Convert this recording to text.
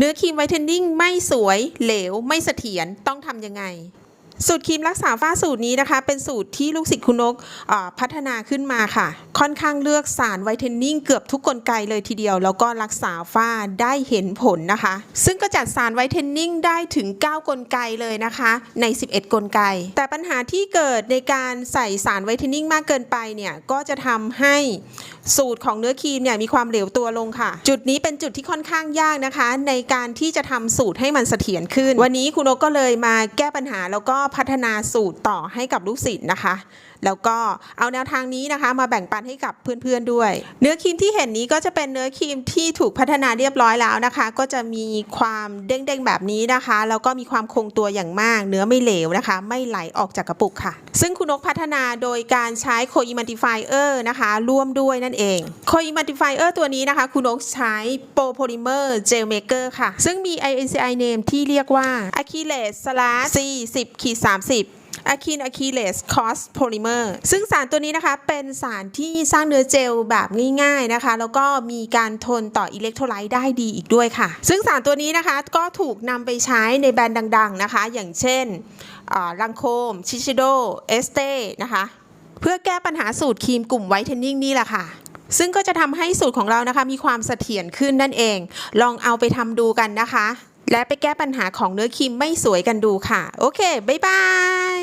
เนื้อครีมไวท์เทนนิ่งไม่สวยเหลวไม่เสถียรต้องทำยังไง สูตรครีมรักษาฝ้าสูตรนี้นะคะ เป็นสูตรที่ลูกศิษย์คุณนกพัฒนาขึ้นมาค่ะ ค่อนข้างเลือกสารไวท์เทนนิ่งเกือบทุกกลไกเลยทีเดียว แล้วก็รักษาฝ้าได้เห็นผลนะคะ ซึ่งก็จัดสารไวท์เทนนิ่งได้ถึง 9 กลไกเลยนะคะใน 11 กลไก แต่ปัญหาที่เกิดในการใส่สารไวท์เทนนิ่งมากเกินไปเนี่ยก็จะทำให้สูตรของเนื้อครีมเนี่ยมีความเหลวตัวลงค่ะ จุดนี้เป็นจุดที่ค่อนข้างยากนะคะ ในการที่จะทำสูตรให้มันเสถียรขึ้น วันนี้คุณนกก็เลยมาแก้ปัญหาแล้วก็พัฒนาสูตรต่อให้กับลูกศิษย์นะคะ แล้วก็เอาแนวทางนี้นะคะมาแบ่งปันให้กับเพื่อนๆด้วย เนื้อครีมที่เห็นนี้ก็จะเป็นเนื้อครีมที่ถูกพัฒนาเรียบร้อยแล้วนะคะ ก็จะมีความเด้งๆแบบนี้นะคะแล้วก็มีความคงตัวอย่างมาก เนื้อไม่เหลวนะคะ ไม่ไหลออกจากกระปุกค่ะ ซึ่งคุณนกพัฒนาโดยการใช้โคอิมัติฟายเออร์นะคะ ร่วมด้วยนั่นเองโคอิมัติฟายเออร์ตัวนี้นะคะ คุณนกใช้โปรโพลิเมอร์เจลเมเกอร์ค่ะ ซึ่งมี INCI name ที่เรียกว่า Achilles slash C 10ขีด30 อะคินอะคิเลสคอสโพลิเมอร์ซึ่งสารตัวนี้นะคะ เป็นสารที่สร้างเนื้อเจลแบบง่ายๆนะคะ แล้วก็มีการทนต่ออิเล็กโทรไลต์ได้ดีอีกด้วยค่ะ ซึ่งสารตัวนี้นะคะก็ถูกนำไปใช้ในแบรนด์ดัง ๆนะคะ อย่างเช่นลังโคม ชิชิโด เอสเต้นะคะเพื่อแก้ปัญหาสูตรครีมกลุ่มไวท์เทนนิ่งนี่แหละค่ะ ซึ่งก็จะทำให้สูตรของเรานะคะ มีความเสถียรขึ้นนั่นเอง ลองเอาไปทำดูกันนะคะ และไปแก้ปัญหาของเนื้อครีมไม่สวยกันดูค่ะ โอเค บ๊ายบาย